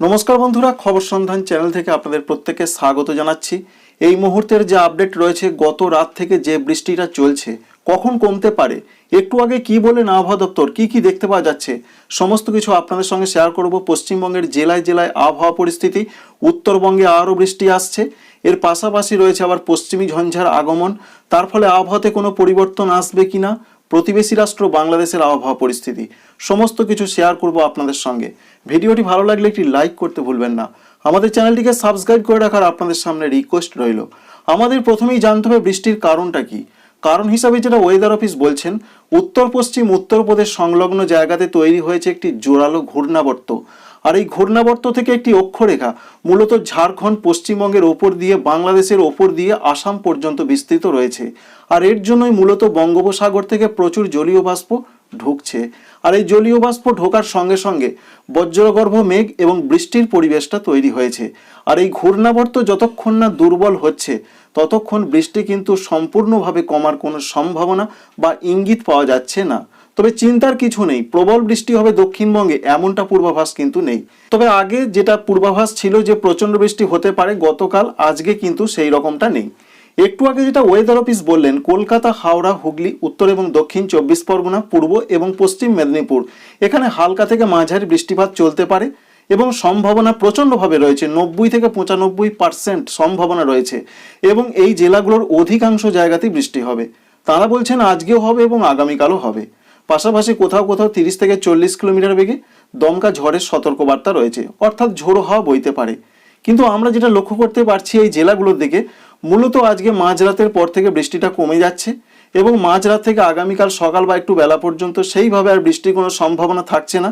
নমস্কার বন্ধুরা, খবর সন্ধান চ্যানেল থেকে আপনাদের প্রত্যেককে স্বাগত জানাচ্ছি। এই মুহূর্তের যে আপডেট রয়েছে, গত রাত থেকে যে বৃষ্টিটা চলছে, কখন কমতে পারে, একটু আগে কি বলেন আবহাওয়া দপ্তর, কি কি দেখতে পাওয়া যাচ্ছে, সমস্ত কিছু আপনাদের সঙ্গে শেয়ার করব। পশ্চিমবঙ্গের জেলায় জেলায় আবহাওয়া পরিস্থিতি, উত্তরবঙ্গে আরও বৃষ্টি আসছে। এর পাশাপাশি রয়েছে আবার পশ্চিমী ঝঞ্ঝার আগমন। তার ফলে আবহাওয়াতে কোনো পরিবর্তন আসবে কিনা, প্রতিবেশী রাষ্ট্র বাংলাদেশের আবহাওয়া পরিস্থিতি, সমস্ত কিছু শেয়ার করব আপনাদের সঙ্গে। ভিডিওটি ভালো লাগলে একটি লাইক করতে ভুলবেন না। আমাদের চ্যানেলটিকে সাবস্ক্রাইব করে রাখার আপনাদের সামনে রিকোয়েস্ট রইল। আমাদের প্রথমেই জানতে হবে বৃষ্টির কারণটা কি। কারণ হিসাবে যেটা ওয়েদার অফিস বলছেন, উত্তর, পশ্চিম উত্তরপ্রদেশ সংলগ্ন জায়গাতে তৈরি হয়েছে একটি জোরালো ঘূর্ণাবর্ত। আর এই ঘূর্ণাবর্ত থেকে একটি অক্ষরেখা, মূলত ঝাড়খণ্ড পশ্চিমবঙ্গের ওপর দিয়ে, বাংলাদেশের ওপর দিয়ে আসাম পর্যন্ত বিস্তৃত রয়েছে। আর এর জন্যই মূলত বঙ্গোপসাগর থেকে প্রচুর জলীয় বাষ্প ঢুকছে আর এই জলীয় বাষ্প ঢোকার সঙ্গে সঙ্গে বজ্রগর্ভ মেঘ এবং বৃষ্টির পরিবেশটা তৈরি হয়েছে। আর এই ঘূর্ণাবর্ত যতক্ষণ না দুর্বল হচ্ছে, ততক্ষণ বৃষ্টি কিন্তু সম্পূর্ণভাবে কমার কোনো সম্ভাবনা বা ইঙ্গিত পাওয়া যাচ্ছে না। তবে চিন্তার কিছু নেই, প্রবল বৃষ্টি হবে দক্ষিণবঙ্গে এমনটা পূর্বাভাস কিন্তু নেই। তবে আগে যেটা পূর্বাভাস ছিল যে প্রচণ্ড বৃষ্টি হতে পারে, গতকাল আজকে কিন্তু সেই রকমটা নেই। একটু আগে যেটা ওয়েদার অফিস বললেন, কলকাতা, হাওড়া, হুগলি, উত্তর এবং দক্ষিণ চব্বিশ পরগনা, পূর্ব এবং পশ্চিম মেদিনীপুর। এখানে হালকা থেকে মাঝারি বৃষ্টিপাত চলতে পারে এবং সম্ভাবনা প্রচণ্ডভাবে রয়েছে, নব্বই থেকে পঁচানব্বই পার্সেন্ট সম্ভাবনা রয়েছে এবং এই জেলাগুলোর অধিকাংশ জায়গাতেই বৃষ্টি হবে। তারা বলছেন আজকেও হবে এবং আগামীকালও হবে। পাশাপাশি কোথাও কোথাও তিরিশ থেকে চল্লিশ কিলোমিটার বেগে দমকা ঝড়ের সতর্কবার্তা রয়েছে, অর্থাৎ ঝোড়ো হাওয়া বইতে পারে। কিন্তু আমরা যেটা লক্ষ্য করতে পারছি এই জেলাগুলোর দিকে মূলত আজকে মাঝরাতের পর থেকে বৃষ্টিটা কমে যাচ্ছে এবং মাঝরাত থেকে আগামীকাল সকাল বা একটু বেলা পর্যন্ত সেইভাবে আর বৃষ্টির কোনো সম্ভাবনা থাকছে না।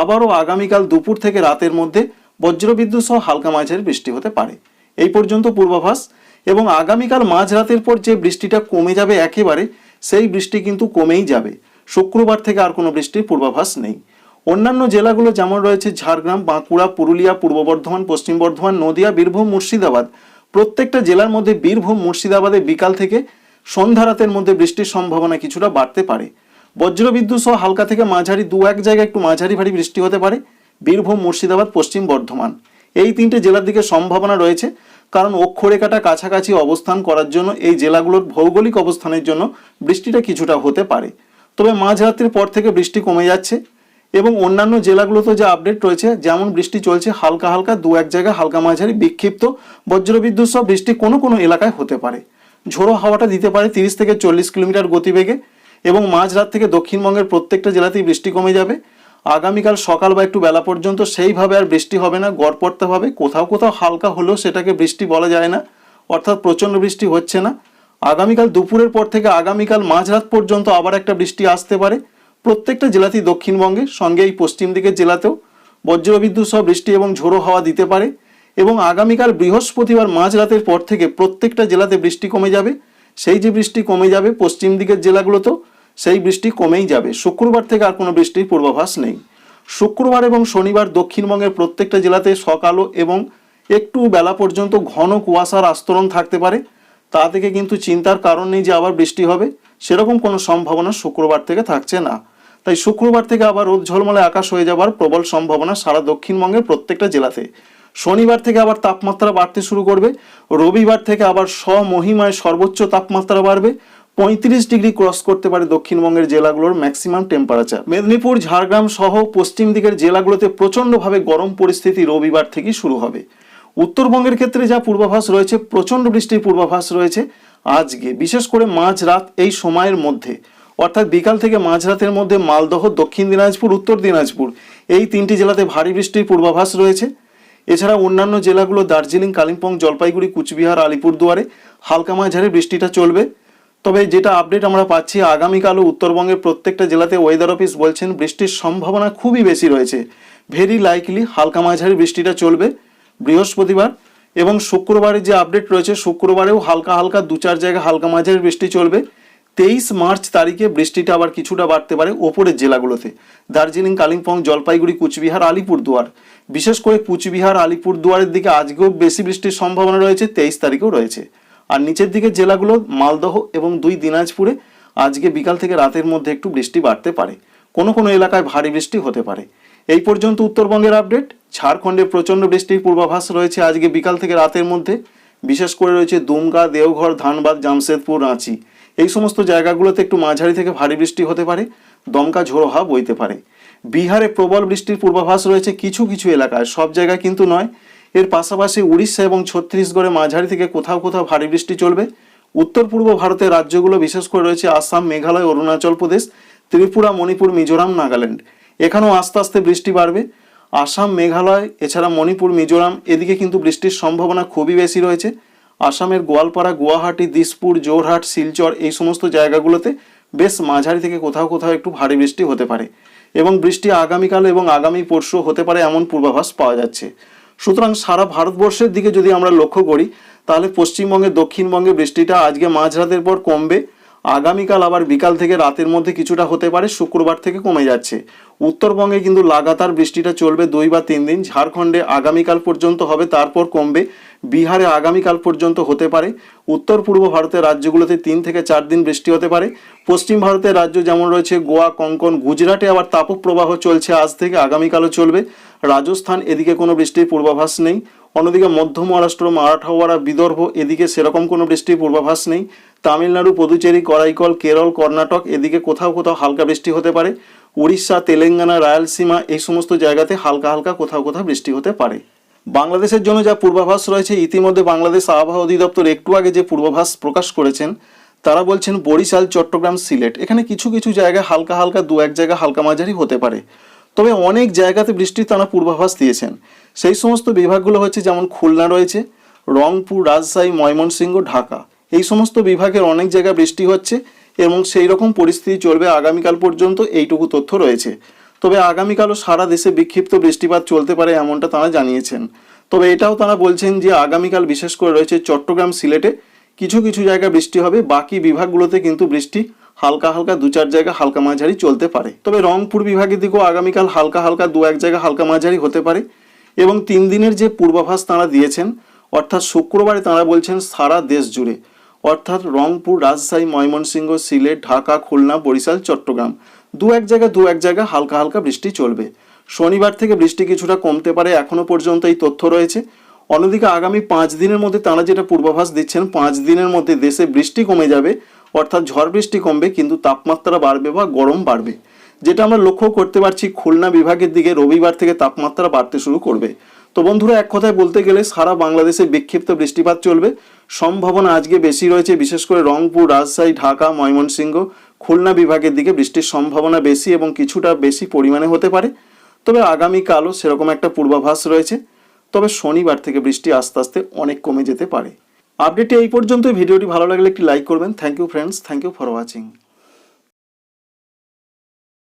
আবারও আগামীকাল দুপুর থেকে রাতের মধ্যে বজ্রবিদ্যুৎ সহ হালকা মাঝের বৃষ্টি হতে পারে। এই পর্যন্ত পূর্বাভাস এবং আগামীকাল মাঝরাতের পর যে বৃষ্টিটা কমে যাবে একেবারে, সেই বৃষ্টি কিন্তু কমেই যাবে। শুক্রবার থেকে আর কোনো বৃষ্টির পূর্বাভাস নেই। অন্যান্য জেলাগুলো যেমন রয়েছে ঝাড়গ্রাম, বাঁকুড়া, পুরুলিয়া, পূর্ব বর্ধমান, পশ্চিম বর্ধমান, নদিয়া, বীরভূম, মুর্শিদাবাদ। প্রত্যেকটা জেলার মধ্যে বীরভূম, মুর্শিদাবাদে বিকাল থেকে সন্ধ্যা রাতের মধ্যে বৃষ্টির সম্ভাবনা কিছুটা বাড়তে পারে। বজ্রবিদ্যুৎ সহ হালকা থেকে মাঝারি দু এক জায়গায় একটু মাঝারি ভারী বৃষ্টি হতে পারে। বীরভূম, মুর্শিদাবাদ, পশ্চিম বর্ধমান এই তিনটে জেলার দিকে সম্ভাবনা রয়েছে। কারণ অক্ষরেখাটা কাছাকাছি অবস্থান করার জন্য এই জেলাগুলোর ভৌগোলিক অবস্থানের জন্য বৃষ্টিটা কিছুটা হতে পারে। তবে মাঝরাত্রির পর থেকে বৃষ্টি কমে যাচ্ছে। এবং অন্যান্য জেলাগুলোতে যে আপডেট রয়েছে, যেমন বৃষ্টি চলছে হালকা হালকা, দু এক জায়গায় হালকা মাঝারি, বিক্ষিপ্ত। বজ্রবিদ্যুৎ সহ বৃষ্টি কোনো কোনো এলাকায় হতে পারে। ঝোড়ো হাওয়াটা দিতে পারে তিরিশ থেকে চল্লিশ কিলোমিটার গতিবেগে এবং মাঝরাত থেকে দক্ষিণবঙ্গের প্রত্যেকটা জেলাতেই বৃষ্টি কমে যাবে। আগামীকাল সকাল বা একটু বেলা পর্যন্ত সেইভাবে আর বৃষ্টি হবে না, গড় পড়তে হবে। কোথাও কোথাও হালকা হলেও সেটাকে বৃষ্টি বলা যায় না, অর্থাৎ প্রচণ্ড বৃষ্টি হচ্ছে না। আগামীকাল দুপুরের পর থেকে আগামীকাল মাঝরাত পর্যন্ত আবার একটা বৃষ্টি আসতে পারে। প্রত্যেকটা জেলাতেই দক্ষিণবঙ্গে, সঙ্গে এই পশ্চিম দিকের জেলাতেও বজ্রবিদ্যুৎ সহ বৃষ্টি এবং ঝোড়ো হাওয়া দিতে পারে এবং আগামীকাল বৃহস্পতিবার মাঝরাতের পর থেকে প্রত্যেকটা জেলাতে বৃষ্টি কমে যাবে। সেই যে বৃষ্টি কমে যাবে পশ্চিম দিকের জেলাগুলোতেও, সেই বৃষ্টি কমেই যাবে। শুক্রবার থেকে আর কোনো বৃষ্টির পূর্বাভাস নেই। শুক্রবার এবং শনিবার দক্ষিণবঙ্গের প্রত্যেকটা জেলাতে সকালও এবং একটু বেলা পর্যন্ত ঘন কুয়াশার আস্তরণ থাকতে পারে। তা থেকে কিন্তু চিন্তার কারণ নেই যে আবার বৃষ্টি হবে। সেরকম কোনো সম্ভাবনা শুক্রবার থেকে থাকছে না। তাই শুক্রবার থেকে আবার রোদ ঝলমলে আকাশ হয়ে যাবার প্রবল সম্ভাবনা সারা দক্ষিণবঙ্গের প্রত্যেকটা জেলাতে। শনিবার থেকে আবার তাপমাত্রা বাড়তে শুরু করবে। রবিবার থেকে আবার স্বমহিমায় সর্বোচ্চ তাপমাত্রা বাড়বে। পঁয়ত্রিশ ডিগ্রি ক্রস করতে পারে দক্ষিণবঙ্গের জেলাগুলোর ম্যাক্সিমাম টেম্পারেচার। মেদিনীপুর, ঝাড়গ্রাম সহ পশ্চিম দিকের জেলাগুলোতে প্রচণ্ডভাবে গরম পরিস্থিতি রবিবার থেকেই শুরু হবে। উত্তরবঙ্গের ক্ষেত্রে যা পূর্বাভাস রয়েছে, প্রচণ্ড বৃষ্টির পূর্বাভাস রয়েছে আজকে, বিশেষ করে মাঝ রাত এই সময়ের মধ্যে। অর্থাৎ বিকাল থেকে মাঝরাতের মধ্যে মালদহ, দক্ষিণ দিনাজপুর, উত্তর দিনাজপুর। এই তিনটি জেলাতে ভারী বৃষ্টির পূর্বাভাস রয়েছে। এছাড়া অন্যান্য জেলাগুলো দার্জিলিং, কালিম্পং, জলপাইগুড়ি, কুচবিহার, আলিপুরদুয়ারে হালকা মাঝারি বৃষ্টিটা চলবে। তবে যেটা আপডেট আমরা পাচ্ছি, আগামীকালও উত্তরবঙ্গের প্রত্যেকটা জেলাতে ওয়েদার অফিস বলছেন, বৃষ্টির সম্ভাবনা খুবই বেশি রয়েছে। ভেরি লাইকলি হালকা মাঝারি বৃষ্টিটা চলবে বৃহস্পতিবার এবং শুক্রবারের যে আপডেট রয়েছে, শুক্রবারেও হালকা হালকা দু চার জায়গায় হালকা মাঝারি বৃষ্টি চলবে। তেইশ মার্চ তারিখে বৃষ্টিটা আবার কিছুটা বাড়তে পারে ওপরের জেলাগুলোতে। দার্জিলিং, কালিম্পং, জলপাইগুড়ি, কুচবিহার, আলিপুরদুয়ার। বিশেষ করে কুচবিহার, আলিপুরদুয়ারের দিকে আজকেও বেশি বৃষ্টির সম্ভাবনা রয়েছে, তেইশ তারিখেও রয়েছে। আর নিচের দিকের জেলাগুলো মালদহ এবং দুই দিনাজপুরে আজকে বিকাল থেকে রাতের মধ্যে একটু বৃষ্টি বাড়তে পারে। কোনো কোনো এলাকায় ভারী বৃষ্টি হতে পারে। এই পর্যন্ত উত্তরবঙ্গের আপডেট। ঝাড়খণ্ডে প্রচণ্ড বৃষ্টির পূর্বাভাস রয়েছে আজকে বিকাল থেকে রাতের মধ্যে। বিশেষ করে রয়েছে দুমকা, দেওঘর, ধানবাদ, জামশেদপুর, রাঁচি। এই সমস্ত জায়গাগুলোতে একটু মাঝারি থেকে ভারী বৃষ্টি হতে পারে, দমকা ঝোড়ো হাওয়া বইতে পারে। বিহারে প্রবল বৃষ্টির পূর্বাভাস রয়েছে কিছু কিছু এলাকায়, সব জায়গায় কিন্তু নয়। এর পাশাপাশি উড়িষ্যা এবং ছত্তিশগড়ে মাঝারি থেকে কোথাও কোথাও ভারী বৃষ্টি চলবে। উত্তর পূর্ব ভারতের রাজ্যগুলো বিশেষ করে রয়েছে আসাম, মেঘালয়, অরুণাচল প্রদেশ, ত্রিপুরা, মণিপুর, মিজোরাম, নাগাল্যান্ড। এখানেও আস্তে আস্তে বৃষ্টি বাড়বে। আসাম, মেঘালয়, এছাড়া মণিপুর, মিজোরাম, এদিকে কিন্তু বৃষ্টির সম্ভাবনা খুবই বেশি রয়েছে। আসামের গোয়ালপাড়া, গুয়াহাটি, দিসপুর জোরহাট শিলচর এই সমস্ত জায়গাগুলোতে বেশ মাঝারি থেকে কোথাও কোথাও একটু ভারী বৃষ্টি হতে পারে এবং বৃষ্টি আগামীকাল এবং আগামী পরশু হতে পারে এমন পূর্বাভাস পাওয়া যাচ্ছে। সুতরাং সারা ভারতবর্ষের দিকে যদি আমরা লক্ষ্য করি, তাহলে পশ্চিমবঙ্গে, দক্ষিণবঙ্গে বৃষ্টিটা আজকে মাঝরাতের পর কমবে। আগামীকাল আবার বিকাল থেকে রাতের মধ্যে কিছুটা হতে পারে, শুক্রবার থেকে কমে যাচ্ছে। উত্তরবঙ্গে কিন্তু লাগাতার বৃষ্টিটা চলবে দুই বা তিন দিন। ঝাড়খণ্ডে আগামীকাল পর্যন্ত হবে, তারপর কমবে। বিহারে আগামীকাল পর্যন্ত হতে পারে। উত্তর পূর্ব ভারতের রাজ্যগুলোতে তিন থেকে চার দিন বৃষ্টি হতে পারে। পশ্চিম ভারতের রাজ্য যেমন রয়েছে গোয়া, কঙ্কন, গুজরাটে আবার তাপপ্রবাহ চলছে। আজ থেকে আগামীকালও চলবে। রাজস্থান এদিকে কোনো বৃষ্টির পূর্বাভাস নেই। অন্যদিকে মধ্য মহারাষ্ট্র, মারাঠাওয়াড়া, বিদর্ভ এদিকে সেরকম কোনো বৃষ্টির পূর্বাভাস নেই। তামিলনাড়ু, পুদুচেরি, করাইকল, কেরল, কর্ণাটক এদিকে কোথাও কোথাও হালকা বৃষ্টি হতে পারে। উড়িষ্যা, তেলেঙ্গানা, রায়ালসীমা এই সমস্ত জায়গাতে হালকা হালকা কোথাও কোথাও বৃষ্টি হতে পারে। বাংলাদেশের জন্য যা পূর্বাভাস রয়েছে, ইতিমধ্যে বাংলাদেশ আবহাওয়া অধিদপ্তর একটু আগে যে পূর্বাভাস প্রকাশ করেছেন, তারা বলছেন বরিশাল, চট্টগ্রাম, সিলেট, এখানে কিছু কিছু জায়গায় হালকা হালকা দু এক জায়গা হালকা মাঝারি হতে পারে। তবে অনেক জায়গাতে বৃষ্টির তারা পূর্বাভাস দিয়েছেন। সেই সমস্ত বিভাগগুলো হচ্ছে যেমন খুলনা রয়েছে, রংপুর, রাজশাহী, ময়মনসিংহ, ঢাকা। এই সমস্ত বিভাগের অনেক জায়গায় বৃষ্টি হচ্ছে এবং সেই রকম পরিস্থিতি চলবে আগামীকাল পর্যন্ত, এইটুকু তথ্য রয়েছে। তবে আগামীকালও সারা দেশে বিক্ষিপ্ত বৃষ্টিপাত চলতে পারে এমনটা তারা জানিয়েছেন। তবে এটাও তারা বলছেন যে আগামীকাল বিশেষ করে রয়েছে চট্টগ্রাম সিলেটে কিছু কিছু জায়গায় বৃষ্টি হবে, বাকি বিভাগগুলোতে কিন্তু বৃষ্টি হালকা হালকা দু চার জায়গা হালকা মাঝারি চলতে পারে। তবে রংপুর বিভাগের দিকেও আগামীকাল হালকা হালকা দু এক জায়গা হালকা মাঝারি হতে পারে এবং তিন দিনের যে পূর্বাভাস তারা দিয়েছেন, অর্থাৎ শুক্রবারে তারা বলছেন সারা দেশ জুড়ে। অর্থাৎ রংপুর, রাজশাহী, ময়মনসিংহ, সিলেট, ঢাকা, খুলনা, বরিশাল, চট্টগ্রাম। দু এক জায়গা দু এক জায়গা হালকা হালকা বৃষ্টি চলবে। শনিবার থেকে বৃষ্টি কিছুটা কমতে পারে, এখনও পর্যন্ত এই তথ্য রয়েছে। অন্যদিকে আগামী পাঁচ দিনের মধ্যে তারা যেটা পূর্বাভাস দিচ্ছেন, পাঁচ দিনের মধ্যে দেশে বৃষ্টি কমে যাবে, অর্থাৎ ঝড় বৃষ্টি কমবে, কিন্তু তাপমাত্রা বাড়বে বা গরম বাড়বে। যেটা আমরা লক্ষ্য করতে পারছি, খুলনা বিভাগের দিকে রবিবার থেকে তাপমাত্রা বাড়তে শুরু করবে। তো বন্ধুরা, এক কথায় বলতে গেলে সারা বাংলাদেশে বিক্ষিপ্ত বৃষ্টিপাত চলবে। সম্ভাবনা আজকে বেশি রয়েছে, বিশেষ করে রংপুর, রাজশাহী, ঢাকা, ময়মনসিংহ, খুলনা বিভাগের দিকে বৃষ্টির সম্ভাবনা বেশি এবং কিছুটা বেশি পরিমাণে হতে পারে। তবে আগামীকালও সেরকম একটা পূর্বাভাস রয়েছে। তবে শনিবার থেকে বৃষ্টি আস্তে আস্তে অনেক কমে যেতে পারে। আপডেটটি এই পর্যন্তই। ভিডিওটি ভালো লাগলে একটি লাইক করবেন। Thank you friends thank you for watching